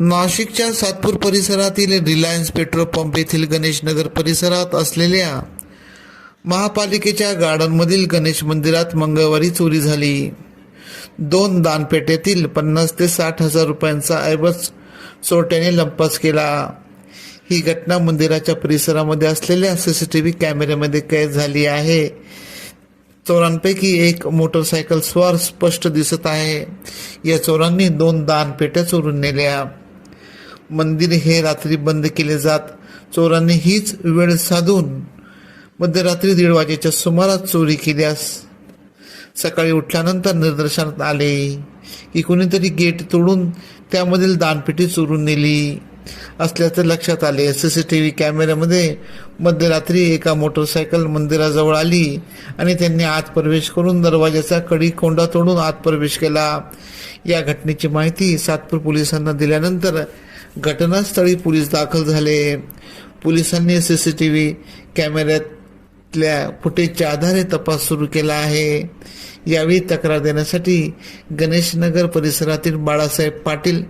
नाशिकच्या सातपूर परिसरातील Reliance petrol pump येथील गणेश नगर परिसरात असलेल्या महापालिकेच्या गार्डनमधील गणेश मंदिरात मंगळवारी चोरी झाली. दोन दानपेठेतील पन्नास ते साठ हजार रुपयांचा ऐवज चोरट्याने लंपास केला. ही घटना मंदिराच्या परिसरामध्ये असलेल्या सी सी टी व्ही कॅमेऱ्यामध्ये कैद झाली आहे. चोरांपैकी एक मोटरसायकल स्वार स्पष्ट दिसत आहे. या चोरांनी दोन दानपेट्या चोरून नेल्या. मंदिर हे रात्री बंद केले जात. चोरांनी हीच वेळ साधून मध्यरात्री दीड वाजेच्या सुमारास चोरी केल्यास सकाळी उठल्यानंतर निदर्शनात आले की कुणीतरी गेट तोडून त्यामधील दानपेटी चोरून नेली. असल्याचं लक्षात आले. सी सी टी व्ही कॅमेऱ्यामध्ये मध्यरात्री एका मोटरसायकल मंदिराजवळ आली आणि त्यांनी आत प्रवेश करून दरवाजाचा कडी कोंडा तोडून आत प्रवेश केला. या घटनेची माहिती सातपूर पोलिसांना दिल्यानंतर घटनास्थळी पोलीस दाखल झाले. पोलिसांनी सी सी टी व्ही कॅमेऱ्यातल्या फुटेजच्या आधारे तपास सुरू केला आहे. यावेळी तक्रार देण्यासाठी गणेशनगर परिसरातील बाळासाहेब पाटील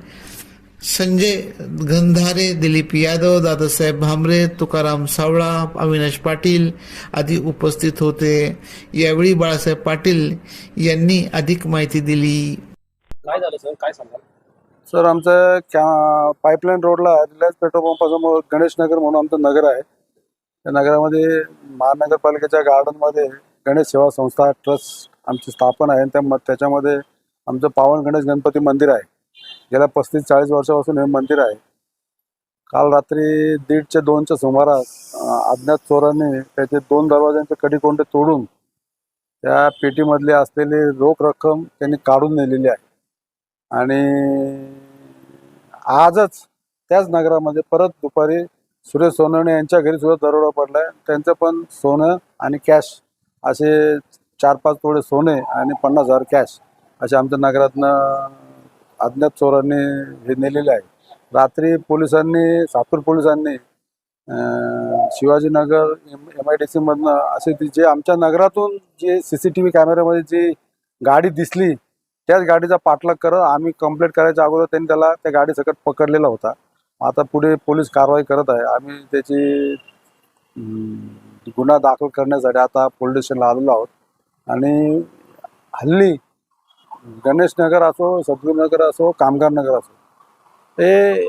संजय गंधारे दिलीप यादव दादासाहेब भामरे तुकाराम सावळा अविनाश पाटील आदी उपस्थित होते. यावेळी बाळासाहेब पाटील यांनी अधिक माहिती दिली. काय झालं सर? काय सांगाल? सर आमचं कॅ पाईपलाईन रोडला रिलायन्स पेट्रोल पंपासमोर गणेश नगर म्हणून आमचं नगर आहे. त्या नगरामध्ये महानगरपालिकेच्या गार्डनमध्ये गणेश सेवा संस्था ट्रस्ट आमची स्थापना आहे. त्या त्याच्यामध्ये आमचं पावन गणेश गणपती मंदिर आहे. गेल्या पस्तीस चाळीस वर्षापासून हे मंदिर आहे. काल रात्री दीडच्या दोनच्या सुमारास अज्ञात चोरांनी त्याचे दोन दरवाज्यांचे कडीकोंडे तोडून त्या पेटीमधली असलेली रोख रक्कम त्यांनी काढून नेलेली आहे. आणि आजच त्याच नगरामध्ये परत दुपारी सुरेश सोनवणे यांच्या घरी सुद्धा दरोडा पडलाय. त्यांचं पण सोनं आणि कॅश असे चार पाच तोडे सोने आणि पन्नास हजार कॅश असे आमच्या नगरातनं अज्ञात चोरांनी हे नेलेले आहे. रात्री पोलिसांनी सातूर पोलिसांनी शिवाजीनगर एम आय डी सीमधनं असे ती जे आमच्या नगरातून जे सी सी टी व्ही कॅमेऱ्यामध्ये जी गाडी दिसली त्याच गाडीचा पाठलाग करत आम्ही कंप्लेंट करायच्या अगोदर त्यांनी त्याला त्या गाडी सकट पकडलेला होता. आता पुढे पोलीस कारवाई करत आहे. आम्ही त्याची गुन्हा दाखल करण्यासाठी आता पोलीस स्टेशनला आलेलो आहोत. आणि हल्ली गणेश नगर असो सद्गुरुनगर असो कामगार नगर असो ते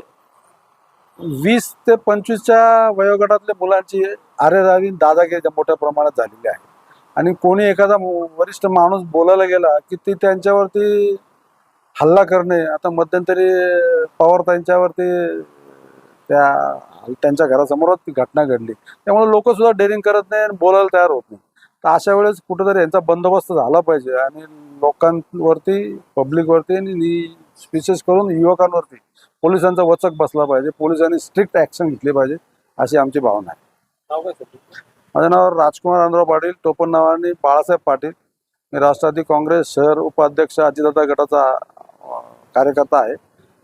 वीस ते पंचवीसच्या वयोगटातल्या मुलांची आरेरावी दादागिरी मोठ्या प्रमाणात झालेली आहे. आणि कोणी एखादा वरिष्ठ माणूस बोलायला गेला की ते त्यांच्यावरती हल्ला करणे आता मध्यंतरी पवार त्यांच्यावरती त्या त्यांच्या घरासमोरच ती घटना घडली. त्यामुळे लोक सुद्धा डेअरिंग करत नाही आणि बोलायला तयार होत नाही. तर अशा वेळेस कुठेतरी यांचा बंदोबस्त झाला पाहिजे आणि लोकांवरती पब्लिकवरती आणि विशेष करून युवकांवरती पोलिसांचा वचक बसला पाहिजे. पोलिसांनी स्ट्रिक्ट ऍक्शन घेतली पाहिजे अशी आमची भावना आहे. माझं नाव राजकुमार आंध्र पाटील टोपण नावाने बाळासाहेब पाटील. मी राष्ट्रवादी काँग्रेस शहर उपाध्यक्ष अजितदादा गटाचा कार्यकर्ता आहे.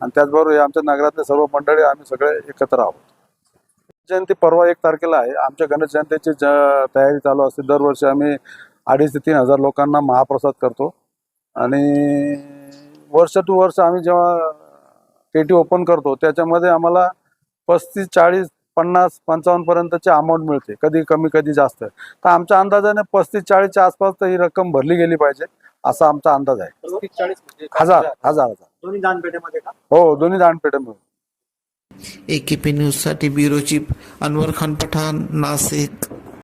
आणि त्याचबरोबर हे आमच्या नगरातले सर्व मंडळी आम्ही सगळे एकत्र आहोत. जयंती परवा एक तारखेला आहे. आमच्या गणेश जयंतीची ज तयारी चालू असते. दरवर्षी आम्ही अडीच ते तीन हजार लोकांना महाप्रसाद करतो. आणि वर्ष टू वर्ष आम्ही जेव्हा पेटी ओपन करतो त्याच्यामध्ये आम्हाला पस्तीस चाळीस पन्नास पंचावन्न पर्यंतची अमाऊंट मिळते. कधी कमी कधी जास्त. तर आमच्या अंदाजाने पस्तीस चाळीसच्या आसपास तर ही रक्कम भरली गेली पाहिजे असा आमचा अंदाज आहे. म्हणजे हजार हजार हजार. दानपेठेमध्ये हो दोन्ही दानपेठे मिळून ए के पी न्यूजसाठी ब्युरो चीफ अनवर खान पठाण नाशिक.